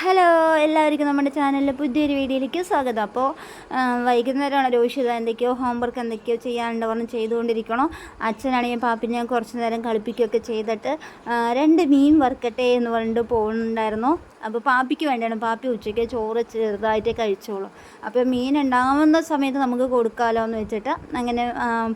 Hello എല്ലാവർക്കും നമ്മുടെ ചാനലിലെ പുതിയൊരു വീഡിയോയിലേക്ക് സ്വാഗതം. അപ്പോൾ വൈകുന്നേരമാണ് രോഷിത എന്തൊക്കെയോ ഹോംവർക്ക് എന്തൊക്കെയോ ചെയ്യാനുണ്ട് പറഞ്ഞ് ചെയ്തുകൊണ്ടിരിക്കണോ. അച്ഛനാണെങ്കിൽ പാപ്പിനെ കുറച്ച് നേരം കളിപ്പിക്കുകയൊക്കെ ചെയ്തിട്ട് രണ്ട് മീൻ വർക്കട്ടെ എന്ന് പറഞ്ഞിട്ട് പോകുന്നുണ്ടായിരുന്നു അപ്പോൾ പാപ്പിക്ക് വേണ്ടിയാണ്. പാപ്പി ഉച്ചയ്ക്ക് ചോറ് ചെറുതായിട്ട് കഴിച്ചോളൂ. അപ്പോൾ മീൻ ഉണ്ടാവുന്ന സമയത്ത് നമുക്ക് കൊടുക്കാമല്ലോ എന്ന് വെച്ചിട്ട് അങ്ങനെ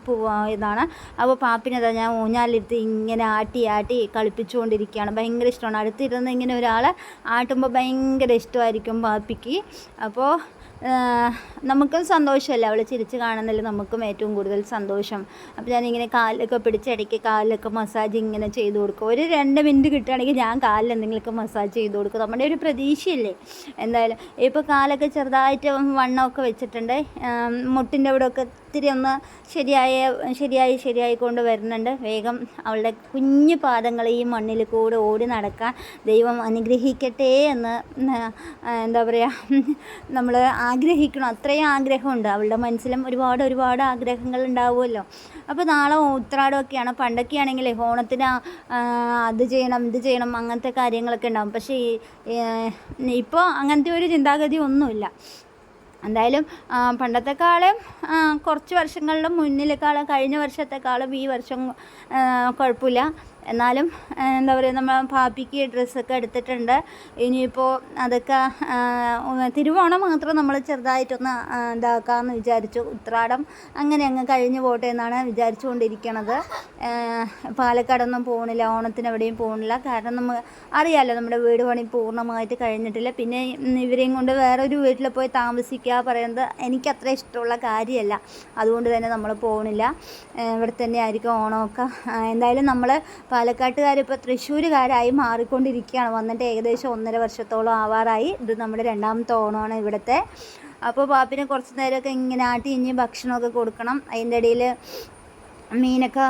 പോവാ ഇതാണ്. അപ്പോൾ പാപ്പിനെതാ ഞാൻ ഊഞ്ഞാലിരുത്തി ഇങ്ങനെ ആട്ടി ആട്ടി കളിപ്പിച്ചുകൊണ്ടിരിക്കുകയാണ്. ഭയങ്കര ഇഷ്ടമാണ്. അടുത്തിരുന്ന് ഇങ്ങനെ ഒരാളെ ആട്ടുമ്പോൾ ഭയങ്കര ഇഷ്ടമായിരിക്കും പാപ്പിക്ക്. അപ്പോൾ നമുക്കും സന്തോഷമല്ലേ? അവൾ ചിരിച്ച് കാണുന്നതിൽ നമുക്കും ഏറ്റവും കൂടുതൽ സന്തോഷം. അപ്പോൾ ഞാനിങ്ങനെ കാലിലൊക്കെ പിടിച്ച് ഇടയ്ക്ക് കാലിലൊക്കെ മസാജ് ഇങ്ങനെ ചെയ്ത് കൊടുക്കും. ഒരു രണ്ട് മിനിറ്റ് കിട്ടുകയാണെങ്കിൽ ഞാൻ കാലിൽ എന്തെങ്കിലുമൊക്കെ മസാജ് ചെയ്ത് കൊടുക്കും. നമ്മുടെ ഒരു പ്രതീക്ഷയല്ലേ? എന്തായാലും ഇപ്പോൾ കാലൊക്കെ ചെറുതായിട്ട് വണ്ണമൊക്കെ വെച്ചിട്ടുണ്ട്. മുട്ടിന്റെ അവിടെയൊക്കെ ഇത്തിരി ഒന്ന് ശരിയായ ശരിയായി ശരിയായി കൊണ്ട് വരുന്നുണ്ട്. വേഗം അവളുടെ കുഞ്ഞു പാദങ്ങൾ ഈ മണ്ണിൽ കൂടെ ഓടി നടക്കാൻ ദൈവം അനുഗ്രഹിക്കട്ടെ എന്ന് എന്താ പറയുക നമ്മൾ ആഗ്രഹിക്കണം. അത്രയും ആഗ്രഹമുണ്ട്. അവളുടെ മനസ്സിലും ഒരുപാട് ഒരുപാട് ആഗ്രഹങ്ങൾ ഉണ്ടാവുമല്ലോ. അപ്പോൾ നാളെ ഉത്രാടമൊക്കെയാണ്. പണ്ടൊക്കെ ആണെങ്കിൽ ഓണത്തിന് അത് ചെയ്യണം ഇത് ചെയ്യണം അങ്ങനത്തെ കാര്യങ്ങളൊക്കെ ഉണ്ടാവും. പക്ഷേ ഇപ്പോൾ അങ്ങനത്തെ ഒരു ചിന്താഗതി ഒന്നുമില്ല. എന്തായാലും പണ്ടത്തെക്കാളും കുറച്ച് വർഷങ്ങളിലും മുന്നിലേക്കാളും കഴിഞ്ഞ വർഷത്തെക്കാളും ഈ വർഷം കുഴപ്പമില്ല. എന്നാലും എന്താ പറയുക നമ്മൾ പാപ്പിക്ക് ഡ്രസ്സൊക്കെ എടുത്തിട്ടുണ്ട്. ഇനിയിപ്പോൾ അതൊക്കെ തിരുവോണം മാത്രം നമ്മൾ ചെറുതായിട്ടൊന്ന് ഇതാക്കാമെന്ന് വിചാരിച്ചു. ഉത്രാടം അങ്ങനെ അങ്ങ് കഴിഞ്ഞു പോട്ടെ എന്നാണ് വിചാരിച്ചുകൊണ്ടിരിക്കണത്. പാലക്കാടൊന്നും പോകണില്ല ഓണത്തിന് എവിടെയും പോകണില്ല കാരണം നമ്മൾ അറിയാമല്ലോ നമ്മുടെ വീട് പണി പൂർണമായിട്ട് കഴിഞ്ഞിട്ടില്ല. പിന്നെ ഇവരെയും കൊണ്ട് വേറൊരു വീട്ടിൽ പോയി താമസിക്കുക പറയുന്നത് എനിക്ക് അത്ര ഇഷ്ടമുള്ള കാര്യമല്ല. അതുകൊണ്ട് തന്നെ നമ്മൾ പോകണില്ല ഇവിടെ തന്നെ ആയിരിക്കും ഓണമൊക്കെ. എന്തായാലും നമ്മൾ പാലക്കാട്ടുകാർ ഇപ്പോൾ തൃശ്ശൂരുകാരായി മാറിക്കൊണ്ടിരിക്കുകയാണ്. വന്നിട്ട് ഏകദേശം ഒന്നര വർഷത്തോളം ആവാറായി. ഇത് നമ്മുടെ രണ്ടാമത്തെ ഓണമാണ് ഇവിടുത്തെ. അപ്പോൾ പാപ്പിനെ കുറച്ച് നേരമൊക്കെ ഇങ്ങനെ ആട്ടി ഇനി ഭക്ഷണമൊക്കെ കൊടുക്കണം. അതിന്റെ ഇടയിൽ മീനൊക്കെ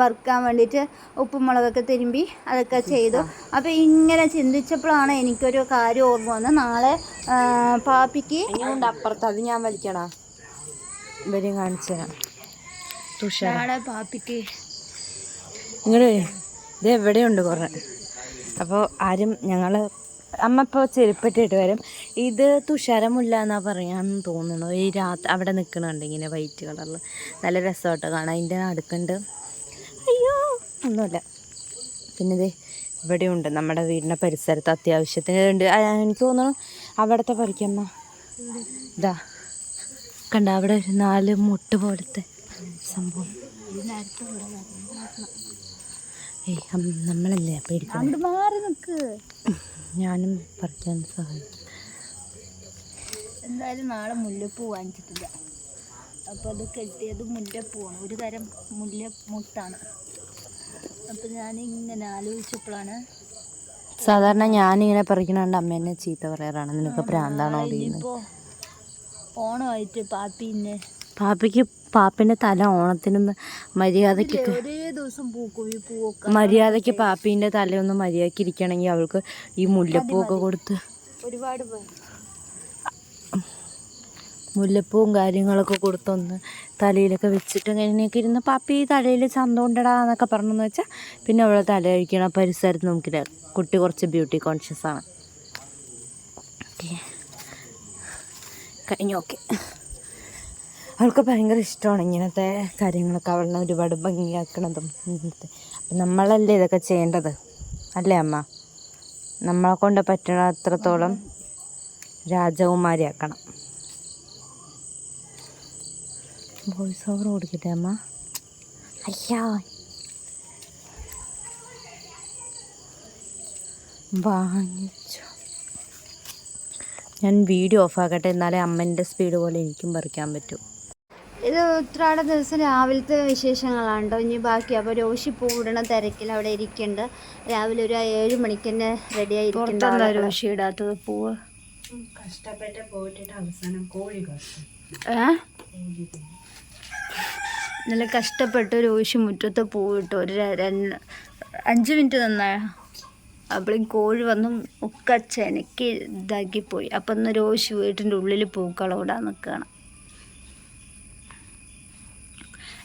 വറുക്കാൻ വേണ്ടിയിട്ട് ഉപ്പും മുളകൊക്കെ തിരുമ്പി അതൊക്കെ ചെയ്തു. അപ്പോൾ ഇങ്ങനെ ചിന്തിച്ചപ്പോഴാണ് എനിക്കൊരു കാര്യം ഓർമ്മ വന്നത്. നാളെ പാപ്പിക്ക് അപ്പുറത്ത്? അത് ഞാൻ വലിക്കണ ഇവരെയും കാണിച്ചു തരാം. നാളെ പാപ്പിക്ക് ഇങ്ങോട്ട് ഇത് എവിടെയുണ്ട് കുറേ? അപ്പോൾ ആരും ഞങ്ങൾ അമ്മ ഇപ്പോൾ ചെരുപ്പിട്ടിട്ട് വരും. ഇത് തുഷാരമുല്ല എന്നാണ് പറയാന്ന് തോന്നുന്നു. ഈ രാത്രി അവിടെ നിൽക്കണുണ്ട് ഇങ്ങനെ വൈറ്റ് കളറിൽ നല്ല രസമായിട്ട് കാണാം അതിന്റെ അടുക്കുണ്ട് അയ്യോ ഒന്നുമില്ല. പിന്നെ ഇത് ഇവിടെയുണ്ട് നമ്മുടെ വീടിന്റെ പരിസരത്ത് അത്യാവശ്യത്തിന് ഉണ്ട്. എനിക്ക് തോന്നുന്നു അവിടുത്തെ പറിക്കമ്മ. ഇതാ. കണ്ട അവിടെ ഒരു നാല് മുട്ട് പോലത്തെ സംഭവം. ഏയ് നമ്മളല്ലേ പേടിക്കണം അങ്ങോട്ട് മാറി നിൽക്ക് ഞാനും പറിക്കാൻ സഹായിക്കും. എന്തായാലും നാളെ മുല്ലപ്പൂ വാങ്ങിച്ചിട്ടില്ല. അപ്പോൾ അത് കെട്ടിയത് മുല്ലപ്പൂവാണ്. ഒരു തരം മുല്ല മുട്ടാണ്. അപ്പോൾ ഇങ്ങനെ ആലോചിച്ചപ്പോഴാണ് സാധാരണ ഞാനിങ്ങനെ പറിക്കണണ്ട് അമ്മ എന്നെ ചീത്ത പറയാറാണ്. നിനക്ക് പ്രാന്താണോ ഓണമായിട്ട് പാപ്പിന്നെ പാപ്പയ്ക്ക് പാപ്പിന്റെ തല ഓണത്തിന് മര്യാദയ്ക്കൊക്കെ മര്യാദയ്ക്ക് പാപ്പീന്റെ തലയൊന്ന് മര്യാദയ്ക്ക് ഇരിക്കണമെങ്കിൽ അവൾക്ക് ഈ മുല്ലപ്പൂവൊക്കെ കൊടുത്ത് ഒരുപാട് മുല്ലപ്പൂവും കാര്യങ്ങളൊക്കെ കൊടുത്തൊന്ന് തലയിലൊക്കെ വെച്ചിട്ട് അങ്ങനെയൊക്കെ ഇരുന്ന് പാപ്പി തലയിൽ ചന്തം ഉണ്ടടാ എന്നൊക്കെ പറഞ്ഞെന്ന് വെച്ചാൽ പിന്നെ അവളെ തല കഴിക്കണ പരിസരത്ത് നമുക്കില്ല കുട്ടി കുറച്ച് ബ്യൂട്ടി കോൺഷ്യസ് ആണ്. ഓക്കെ. കഴിഞ്ഞു ഓക്കെ. അവൾക്ക് ഭയങ്കര ഇഷ്ടമാണ് ഇങ്ങനത്തെ കാര്യങ്ങളൊക്കെ അവളിനെ ഒരുപാട് ഭംഗിയാക്കണതും അപ്പം നമ്മളല്ലേ ഇതൊക്കെ ചെയ്യേണ്ടത്? അല്ലേ അമ്മ? നമ്മളെ കൊണ്ട് പറ്റണ അത്രത്തോളം രാജകുമാരിയാക്കണം. വോയിസ് ഓവർ കൊടുക്കട്ടെ അമ്മ? അയ്യാ. വാങ്ങിച്ചു. ഞാൻ വീഡിയോ ഓഫാക്കട്ടെ എന്നാലേ അമ്മേന്റെ സ്പീഡ് പോലെ എനിക്കും പറിക്കാൻ പറ്റൂ. ഇത് ഉത്രാട ദിവസം രാവിലത്തെ വിശേഷങ്ങളാണ് കേട്ടോ. ഇനി ബാക്കി അപ്പോൾ രോഷി പൂവിടണ തിരക്കിൽ അവിടെ ഇരിക്കുന്നുണ്ട്. രാവിലെ ഒരു ഏഴ് മണിക്ക് തന്നെ റെഡി ആയിരിക്കുന്നുണ്ട് രോഷി ഇടാത്തത് പൂവ്? കഷ്ടപ്പെട്ട് പോയിട്ടിട്ട് അവസാനം കോഴി നല്ല കഷ്ടപ്പെട്ട് രോഷി മുറ്റത്ത് പൂവിട്ടു ഒരു രണ്ട് അഞ്ച് മിനിറ്റ് നന്നായ അപ്പോഴും കോഴി വന്നും ഒക്കെ ചെനക്കി ഇതാക്കി പോയി. അപ്പം ഒന്ന് രോഷി വീട്ടിന്റെ ഉള്ളിൽ പൂക്കളോടാൻ നിൽക്കുകയാണ്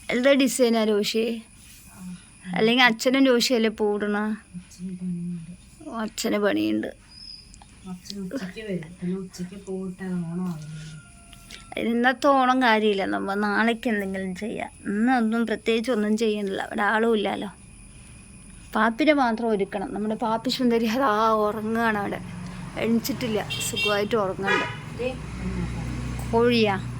എന്താ ഡിസൈനാ രോഷി അല്ലെങ്കിൽ അച്ഛനും രോഷിയല്ലേ പൂടണ അച്ഛന് പണിയുണ്ട്. ഇന്നത്തെ ഓണം കാര്യമില്ല. നമ്മൾ നാളേക്ക് എന്തെങ്കിലും ചെയ്യാം. ഇന്നൊന്നും പ്രത്യേകിച്ച് ഒന്നും ചെയ്യണില്ല. അവിടെ ആളും ഇല്ലല്ലോ. പാപ്പിനെ മാത്രം ഒരുക്കണം. നമ്മുടെ പാപ്പി സുന്ദരി അതാ ഉറങ്ങുകയാണ് അവിടെ. എണിച്ചിട്ടില്ല. സുഖമായിട്ട് ഉറങ്ങുന്നുണ്ട്. കോഴിയാ.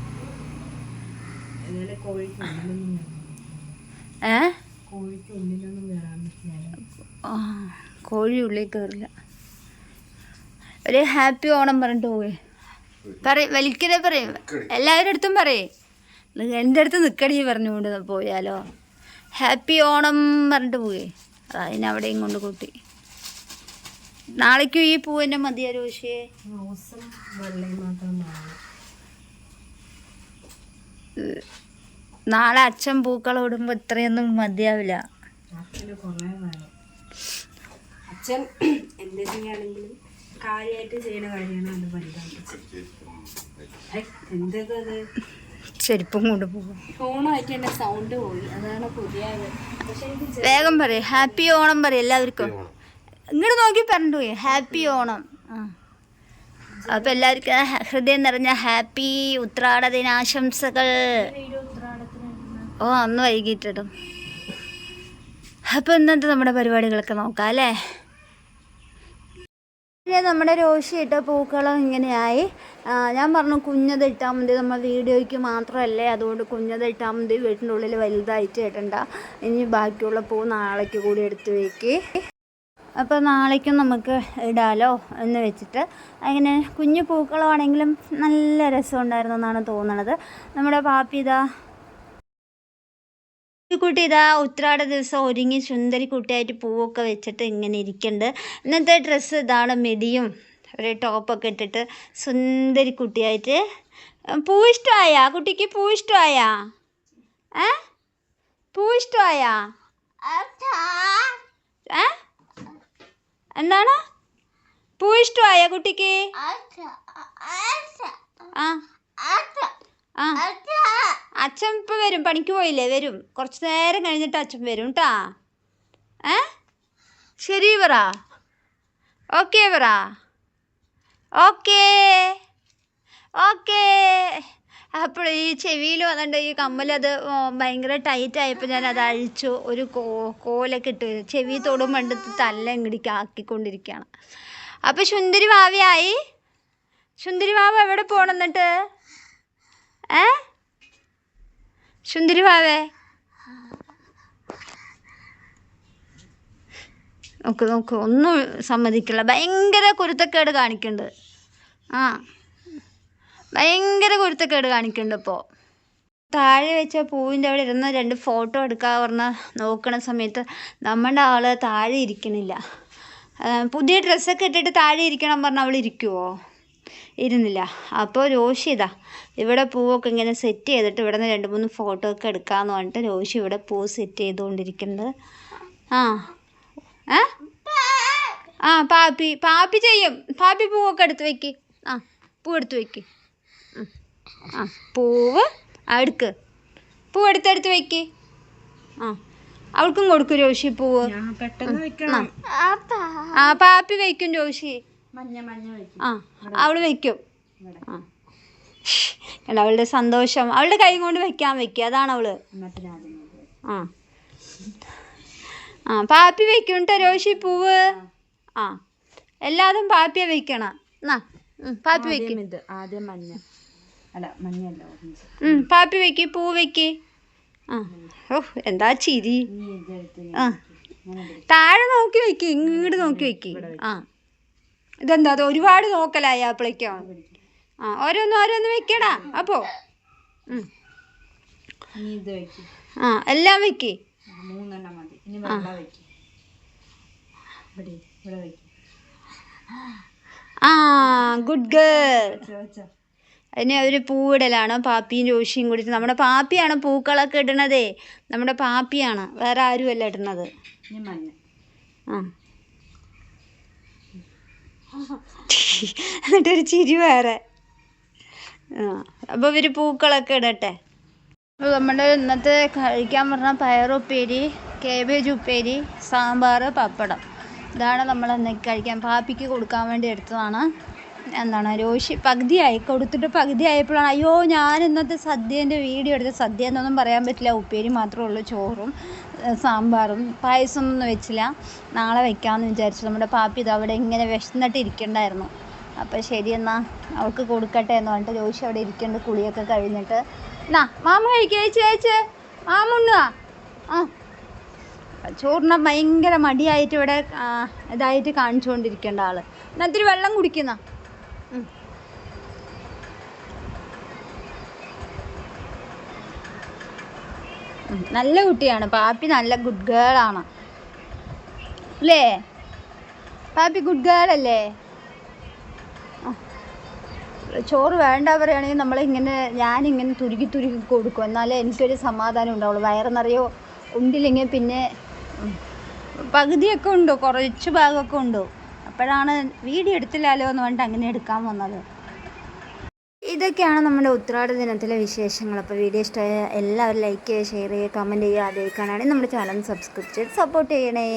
ഏ? കോഴി ഉള്ളിൽ കയറില്ല ഒരു ഹാപ്പി ഓണം പറഞ്ഞിട്ട് പോവേ. പറയും വലിക്കതേ പറയും. എല്ലാവരുടെ അടുത്തും പറയേ. എന്റെ അടുത്ത് നിൽക്കടി പറഞ്ഞുകൊണ്ട് പോയാലോ. ഹാപ്പി ഓണം പറഞ്ഞിട്ട് പോവേ. അതിനവിടെയും കൊണ്ട് കൂട്ടി. നാളേക്കും ഈ പൂവിന്റെ മതിയാ രോഷിയെ? റോസും വെള്ളയും മാത്രം നാളെ അച്ഛൻ പൂക്കൾ ഇടുമ്പോൾ ഇത്രയൊന്നും മതിയാവില്ല. അച്ഛൻ എന്ത് ചെയ്യുകയാണെങ്കിലും കാര്യമായിട്ട് കാര്യമാണ് എന്തൊക്കെ ചെരുപ്പും കൊണ്ട് പോകും. സൗണ്ട് പോയി. അതാണ് പുതിയ പക്ഷെ എനിക്ക് വേഗം പറയും. ഹാപ്പി ഓണം പറയും എല്ലാവർക്കും. ഇങ്ങോട്ട് നോക്കി പറഞ്ഞു പോയി. ഹാപ്പി ഓണം. ആ. അപ്പം എല്ലാവർക്കും ഹൃദയം നിറഞ്ഞ ഹാപ്പി ഉത്രാട ദിനാശംസകൾ. ഓ അന്ന് വൈകിട്ടിടും. അപ്പോൾ ഇന്നത്തെ നമ്മുടെ പരിപാടികളൊക്കെ നോക്കാം അല്ലേ? നമ്മുടെ രോഷി ഇട്ട പൂക്കളം ഇങ്ങനെയായി. ഞാൻ പറഞ്ഞു കുഞ്ഞത് ഇട്ടാൽ മതി നമ്മൾ വീഡിയോയ്ക്ക് മാത്രമല്ലേ അതുകൊണ്ട് കുഞ്ഞത് ഇട്ടാൽ മതി വീട്ടിന്റെ ഉള്ളിൽ വലുതായിട്ട് ഇടണ്ട. ഇനി ബാക്കിയുള്ള പൂ നാളേക്ക് കൂടി എടുത്ത് വയ്ക്ക് അപ്പോൾ നാളേക്കും നമുക്ക് ഇടാലോ എന്ന് വെച്ചിട്ട്. അങ്ങനെ കുഞ്ഞു പൂക്കളാണെങ്കിലും നല്ല രസമുണ്ടായിരുന്നു എന്നാണ് തോന്നുന്നത് നമ്മുടെ പാപ്പി ഇതാ കുട്ടി ഇതാ ഉത്രാട ദിവസം ഒരുങ്ങി സുന്ദരി കുട്ടിയായിട്ട് പൂവൊക്കെ വെച്ചിട്ട് ഇങ്ങനെ ഇരിക്കുന്നുണ്ട് ഇന്നത്തെ ഡ്രസ്സ് ഇതാണ് മെടിയും ഒരു ടോപ്പൊക്കെ ഇട്ടിട്ട് സുന്ദരി കുട്ടിയായിട്ട്. പൂ ഇഷ്ടമായ? കുട്ടിക്ക് പൂ ഇഷ്ടമായ? ഏ? പൂ ഇഷ്ടമായ? ഏ? എന്താണ്? പൂ ഇഷ്ടമായ കുട്ടിക്ക് ആ. ആ. അച്ഛൻ ഇപ്പം വരും പണിക്ക് പോയില്ലേ? വരും. കുറച്ച് നേരം കഴിഞ്ഞിട്ട് അച്ഛൻ വരും കേട്ടാ ഏ? ശരി പറ ഓക്കെ പറ ഓക്കേ. ഓക്കേ. അപ്പോൾ ഈ ചെവിയിൽ വന്നിട്ട് ഈ കമ്മലത് ഭയങ്കര ഞാൻ അത് അഴിച്ചു. ഒരു കോ കോലൊക്കെ ഇട്ട് ചെവി തൊടും പണ്ടത്ത് തല്ല ഇങ്ങടിക്ക് ആക്കിക്കൊണ്ടിരിക്കുകയാണ്. അപ്പോൾ സുന്ദരി ഭാവിയായി സുന്ദരി ഭാവ എവിടെ പോകണം എന്നിട്ട്? ഏ? സുന്ദരി ഭാവേ? നോക്ക് നോക്ക്. ഒന്നും സമ്മതിക്കില്ല. ഭയങ്കര കുരുത്തക്കേട് കാണിക്കുന്നുണ്ട് ആ. ഭയങ്കര കുരുത്തക്കേട് കാണിക്കുന്നുണ്ട് ഇപ്പോൾ താഴെ വെച്ച പൂവിന്റെ അവിടെ ഇരുന്ന് രണ്ട് ഫോട്ടോ എടുക്കാൻ പറഞ്ഞ നോക്കണ സമയത്ത് നമ്മുടെ ആൾ താഴെ ഇരിക്കണില്ല. പുതിയ ഡ്രസ്സൊക്കെ ഇട്ടിട്ട് താഴെ ഇരിക്കണം പറഞ്ഞാൽ അവൾ ഇരിക്കുമോ ഇരുന്നില്ല. അപ്പോൾ രോഷി ഇതാ ഇവിടെ പൂവൊക്കെ ഇങ്ങനെ സെറ്റ് ചെയ്തിട്ട് ഇവിടെ നിന്ന് രണ്ട് മൂന്ന് ഫോട്ടോ ഒക്കെ എടുക്കാമെന്ന് പറഞ്ഞിട്ട് രോഷി ഇവിടെ പൂ സെറ്റ് ചെയ്തുകൊണ്ടിരിക്കുന്നത് ആ ഏ? ആ പാപ്പി പാപ്പി ചെയ്യും. പാപ്പി പൂവൊക്കെ എടുത്ത് വെക്ക്. ആ പൂ എടുത്ത് വെക്ക്. ഉം. ആ പൂവ് ആ എടുക്ക്. പൂവ് എടുത്തെടുത്ത് വെക്ക്. ആ അവൾക്കും കൊടുക്കും രോഷി പൂവ്. ഞാൻ പെട്ടെന്ന് വെക്കണം. ആ പാപ്പി വയ്ക്കും രോഷി. മഞ്ഞ മഞ്ഞ വെക്കും. ആ അവൾ ആ. കണ്ടോ അവളുടെ സന്തോഷം. അവളുടെ കൈ കൊണ്ട് വെക്കാൻ വെക്കുക അതാണ് അവൾ. ആ. ആ പാപ്പി വെക്കും കേട്ടോ രോഷി പൂവ്. ആ. എല്ലാതും പാപ്പിയെ വെക്കണം. എന്നാ പാപ്പി വെക്കും. ആദ്യം മഞ്ഞ. അല്ല മഞ്ഞല്ല ഓറഞ്ച്. പാപ്പി വെക്ക് പൂ വെക്ക്. ആ ഓ എന്താ ചിരി. ആ താഴെ നോക്കി വെക്ക് ഇങ്ങോട്ട് നോക്കി വെക്ക്. ആ. ഇതെന്താ അത് ഒരുപാട് നോക്കലായ അപ്പളേക്കോ? ആ ഓരോന്ന് ഓരോന്ന് വെക്കടാ അപ്പോ ആ എല്ലാം വെക്ക്. മൂന്നെണ്ണം മതി. ഇനി വെക്കും. ഇവിടെ വെക്കും. ആ ഗുഡ് ഗേൾ അതിന് അവർ പൂവിടലാണ്? പാപ്പിയും രോഷിയും കൂടി നമ്മുടെ പാപ്പിയാണ് പൂക്കളൊക്കെ ഇടണതേ? നമ്മുടെ പാപ്പിയാണ് വേറെ ആരുമല്ല മഞ്ഞ. ആ. എന്നിട്ടൊരു ചിരി വേറെ. ആ. അപ്പോൾ ഇവർ പൂക്കളൊക്കെ ഇടട്ടെ. അപ്പോൾ നമ്മുടെ ഇന്നത്തെ കഴിക്കാൻ പറഞ്ഞ പയറുപ്പേരി കേബേജ് ഉപ്പേരി സാമ്പാർ പപ്പടം. ഇതാണ് നമ്മൾ അന്നേക്ക് കഴിക്കാൻ പാപ്പിക്ക് കൊടുക്കാൻ വേണ്ടി എടുത്തതാണ്. എന്താണ് രോഷി പകുതിയായി കൊടുത്തിട്ട് പകുതി ആയപ്പോഴാണ് അയ്യോ ഞാൻ ഇന്നത്തെ സദ്യേന്റെ വീഡിയോ എടുത്ത് സദ്യ എന്നൊന്നും പറയാൻ പറ്റില്ല ഉപ്പേരി മാത്രമേ ഉള്ളൂ ചോറും സാമ്പാറും പായസം ഒന്നും വെച്ചില്ല നാളെ വെക്കാമെന്ന് വിചാരിച്ചു നമ്മുടെ പാപ്പി ഇത് അവിടെ ഇങ്ങനെ വിശന്നിട്ട് ഇരിക്കണ്ടായിരുന്നു. അപ്പോൾ ശരി എന്നാൽ അവൾക്ക് കൊടുക്കട്ടെ എന്ന് പറഞ്ഞിട്ട് ജോഷി അവിടെ ഇരിക്കേണ്ട കുളിയൊക്കെ കഴിഞ്ഞിട്ട്. എന്നാ മാമ കഴിക്കുക ചേച്ചി മാമുണ്ണുക ആ ചോറിനെ ഭയങ്കര മടിയായിട്ട് ഇവിടെ ഇതായിട്ട് കാണിച്ചുകൊണ്ടിരിക്കേണ്ട ആൾ എന്നാ ഇത്തിരി വെള്ളം കുടിക്കുന്ന നല്ല കുട്ടിയാണ്. പാപ്പി നല്ല ഗുഡ് ഗേൾ ആണ്. അല്ലേ? പാപ്പി ഗുഡ് ഗേൾ അല്ലേ. ചോറ് വേണ്ട പറയുകയാണെങ്കിൽ നമ്മളിങ്ങനെ ഞാനിങ്ങനെ തുരുക്കി തുരുക്കി കൊടുക്കും. എന്നാലേ എനിക്കൊരു സമാധാനം ഉണ്ടാവുള്ളൂ. വയറ് നിറയോ ഉണ്ടില്ലെങ്കിൽ പിന്നെ പകുതിയൊക്കെ ഉണ്ടോ? കുറച്ച് ഭാഗമൊക്കെ ഉണ്ടോ? അപ്പോഴാണ് വീഡിയോ എടുത്തില്ലല്ലോ എന്ന് പറഞ്ഞിട്ട് അങ്ങനെ എടുക്കാൻ വന്നത്. ഇതൊക്കെയാണ് നമ്മുടെ ഉത്രാട ദിനത്തിലെ വിശേഷങ്ങൾ. അപ്പോൾ വീഡിയോ ഇഷ്ടമായ എല്ലാവരും ലൈക്ക് ചെയ്യുക ഷെയർ ചെയ്യുക കമന്റ് ചെയ്യുക. ആദ്യമായി നമ്മുടെ ചാനൽ സബ്സ്ക്രൈബ് ചെയ്ത് സപ്പോർട്ട് ചെയ്യണേ.